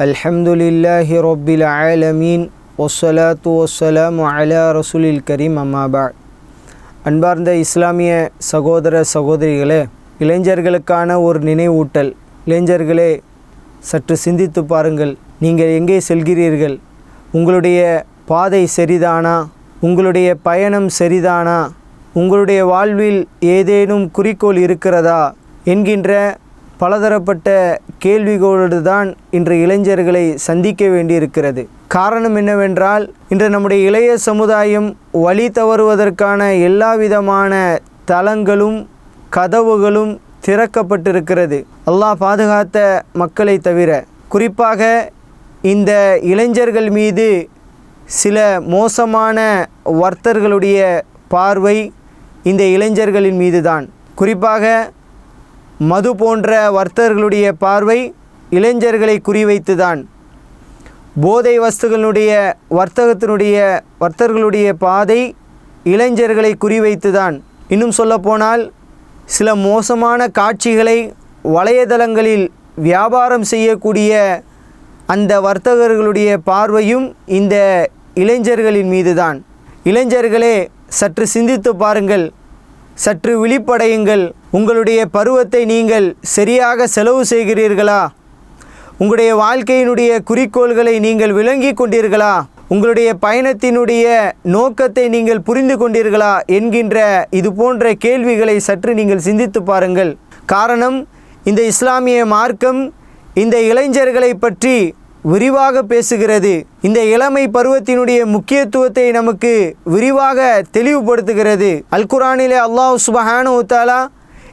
الحمد لله رب العالمين والصلاة والسلام على رسول الكريم أما بعد அன்பார்ந்த இஸ்லாமிய சகோதர சகோதரிகளே இளைஞர்களுக்கான ஒரு நினைவூட்டல் இளைஞர்களே சற்று சிந்தித்து பாருங்கள் நீங்கள் எங்கே செல்கிறீர்கள் உங்களுடைய பாதை சரிதானா உங்களுடைய பயணம் சரிதானா உங்களுடைய வாழ்வில் ஏதேனும் குறிக்கோள் இருக்கிறதா என்கின்ற பலதரப்பட்ட கேள்விகளோடு தான் இன்று இளைஞர்களை சந்திக்க வேண்டியிருக்கிறது. காரணம் என்னவென்றால் இன்று நம்முடைய இளைய சமுதாயம் வழி தவறுவதற்கான எல்லா விதமான தளங்களும் கதவுகளும் திறக்கப்பட்டிருக்கிறது. அல்லாஹ் பாதுகாத்த மக்களை தவிர குறிப்பாக இந்த இளைஞர்கள் மீது சில மோசமான வர்த்தர்களுடைய பார்வை இந்த இளைஞர்களின் மீதுதான். குறிப்பாக மது போன்ற வர்த்தகர்களுடைய பார்வை இளைஞர்களை குறிவைத்துதான். போதை வஸ்துகளுடைய வர்த்தகத்தினுடைய வர்த்தகர்களுடைய பாதை இளைஞர்களை குறிவைத்துதான். இன்னும் சொல்லப்போனால் சில மோசமான காட்சிகளை வலையதளங்களில் வியாபாரம் செய்யக்கூடிய அந்த வர்த்தகர்களுடைய பார்வையும் இந்த இளைஞர்களின் மீதுதான். இளைஞர்களே சற்று சிந்தித்து பாருங்கள். சற்று விழிப்படையுங்கள். உங்களுடைய பருவத்தை நீங்கள் சரியாக செலவு செய்கிறீர்களா? உங்களுடைய வாழ்க்கையினுடைய குறிக்கோள்களை நீங்கள் விளங்கி கொண்டீர்களா? உங்களுடைய பயணத்தினுடைய நோக்கத்தை நீங்கள் புரிந்து கொண்டீர்களா? என்கின்ற இது போன்ற கேள்விகளை சற்று நீங்கள் சிந்தித்து பாருங்கள். காரணம் இந்த இஸ்லாமிய மார்க்கம் இந்த இளைஞர்களை பற்றி விரிவாக பேசுகிறது. இந்த இளமை பருவத்தினுடைய முக்கியத்துவத்தை நமக்கு விரிவாக தெளிவுபடுத்துகிறது. அல்குரானிலே அல்லாஹ் சுபஹானு உத்தாலா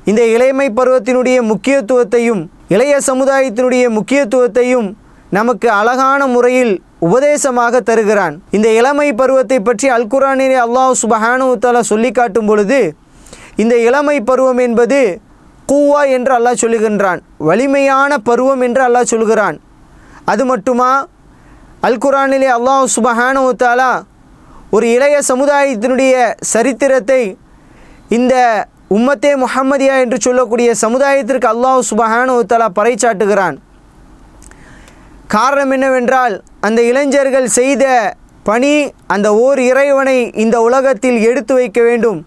இந்த இளமை பருவத்தினுடைய முக்கியத்துவத்தையும் இளைய சமுதாயத்தினுடைய முக்கியத்துவத்தையும் நமக்கு அழகான முறையில் உபதேசமாக தருகிறான். இந்த இளமை பருவத்தை பற்றி அல்குரானிலே அல்லாஹ் சுபஹானு தாலா சொல்லி காட்டும் பொழுது இந்த இளமை பருவம் என்பது கூவா என்று அல்லாஹ் சொல்லுகின்றான். வலிமையான பருவம் என்று அல்லாஹ் சொல்கிறான் அது மட்டுமா? அல் குரானிலே அல்லாஹ் சுபஹானு தாலா ஒரு இளைய சமுதாயத்தினுடைய சரித்திரத்தை இந்த உம்மத்தே முஹம்மதியா என்று சொல்லக்கூடிய சமுதாயத்திற்கு அல்லாஹ் சுபஹானு தாலா பறைச்சாட்டுகிறான் காரணம் என்னவென்றால் அந்த இளைஞர்கள் செய்த பணி அந்த ஓர் இறைவனை இந்த உலகத்தில் எடுத்து வைக்க வேண்டும்.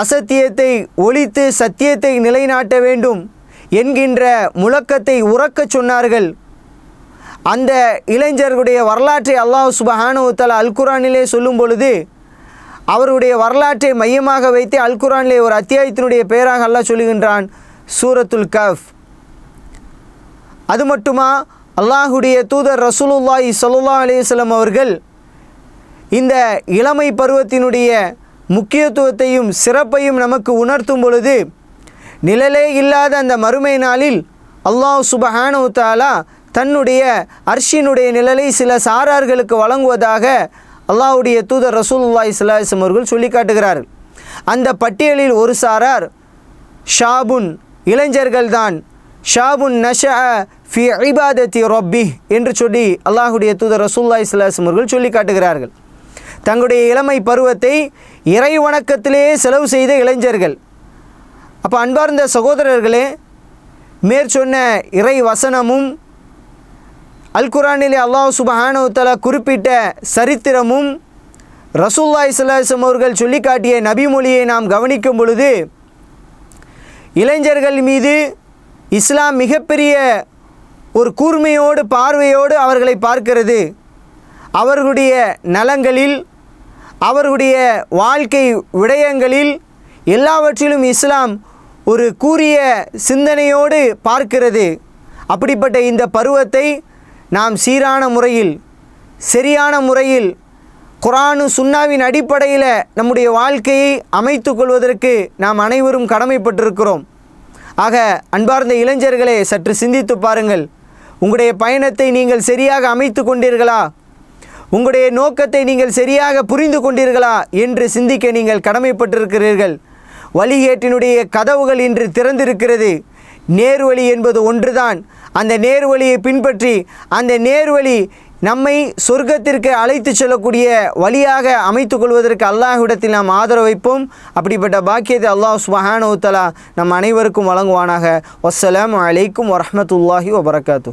அசத்தியத்தை ஒழித்து சத்தியத்தை நிலைநாட்ட வேண்டும் என்கின்ற முழக்கத்தை உறக்கச் சொன்னார்கள். அந்த இளைஞர்களுடைய வரலாற்றை அல்லாஹ் சுபஹானுத்தலா அல்குரானிலே சொல்லும் பொழுது அவருடைய வரலாற்றை மையமாக வைத்து அல்குரானிலே ஒரு அத்தியாயத்தினுடைய பெயராக அல்லாஹ் சொல்லுகின்றான் சூரத்துல் கஃப் அது மட்டுமா? அல்லாஹுடைய தூதர் ரசூலுல்லாஹி சல்லா அலிவலம் அவர்கள் இந்த இளமை பருவத்தினுடைய முக்கியத்துவத்தையும் சிறப்பையும் நமக்கு உணர்த்தும் பொழுது நிழலே இல்லாத அந்த மறுமை நாளில் அல்லாஹ் சுபஹானு தாலா தன்னுடைய அர்ஷினுடைய நிழலை சில சாரார்களுக்கு வழங்குவதாக அல்லாஹுடைய தூதர் ரசூலுல்லாஹி இஸ்லாஸ்லம் அவர்கள் சொல்லி காட்டுகிறார்கள். அந்த பட்டியலில் ஒரு சாரார் ஷாபுன் இளைஞர்கள்தான். ஷாபுன் நஷா ஃபி ஐபாதத்தி ரொப்பி என்று சொல்லி அல்லாஹுடைய தூதர் ரசூல்லா இஸ்லாஸ்லம் அவர்கள் சொல்லி காட்டுகிறார்கள். தங்களுடைய இளமை பருவத்தை இறை வணக்கத்திலேயே செலவு செய்த இளைஞர்கள். அப்போ அன்பார்ந்த சகோதரர்களே மேற்சொன்ன இறை வசனமும் அல் குரானிலே அல்லாஹ் சுபஹானு குறிப்பிட்ட சரித்திரமும் ரசூல்லா இஸ்லாசம் அவர்கள் சொல்லிக்காட்டிய நபிமொழியை நாம் கவனிக்கும் பொழுது இளைஞர்கள் மீது இஸ்லாம் மிகப்பெரிய ஒரு கூர்மையோடு பார்வையோடு அவர்களை பார்க்கிறது. அவர்களுடைய நலங்களில் அவர்களுடைய வாழ்க்கை விடயங்களில் எல்லாவற்றிலும் இஸ்லாம் ஒரு கூறிய சிந்தனையோடு பார்க்கிறது. அப்படிப்பட்ட இந்த பருவத்தை நாம் சீரான முறையில் சரியான முறையில் குரானு சுன்னாவின் அடிப்படையில் நம்முடைய வாழ்க்கையை அமைத்து கொள்வதற்கு நாம் அனைவரும் கடமைப்பட்டிருக்கிறோம். ஆக அன்பார்ந்த இளைஞர்களே சற்று சிந்தித்து பாருங்கள். உங்களுடைய பயணத்தை நீங்கள் சரியாக அமைத்து கொண்டீர்களா? உங்களுடைய நோக்கத்தை நீங்கள் சரியாக புரிந்து கொண்டீர்களா? என்று சிந்திக்க நீங்கள் கடமைப்பட்டிருக்கிறீர்கள். வழிகேட்டினுடைய கதவுகள் இன்று திறந்திருக்கிறது. நேர்வழி என்பது ஒன்றுதான். அந்த நேர்வழியை பின்பற்றி அந்த நேர்வழி நம்மை சொர்க்கத்திற்கு அழைத்து செல்லக்கூடிய வழியாக அமைத்து கொள்வதற்கு அல்லாஹ்விடத்தில் நாம் ஆதரவு வைப்போம். அப்படிப்பட்ட பாக்கியத்தை அல்லாஹ் சுபஹானு நம் அனைவருக்கும் வழங்குவானாக. வசலாம் அலைக்கும் வரமத்துல்லாஹி வபரகாத்து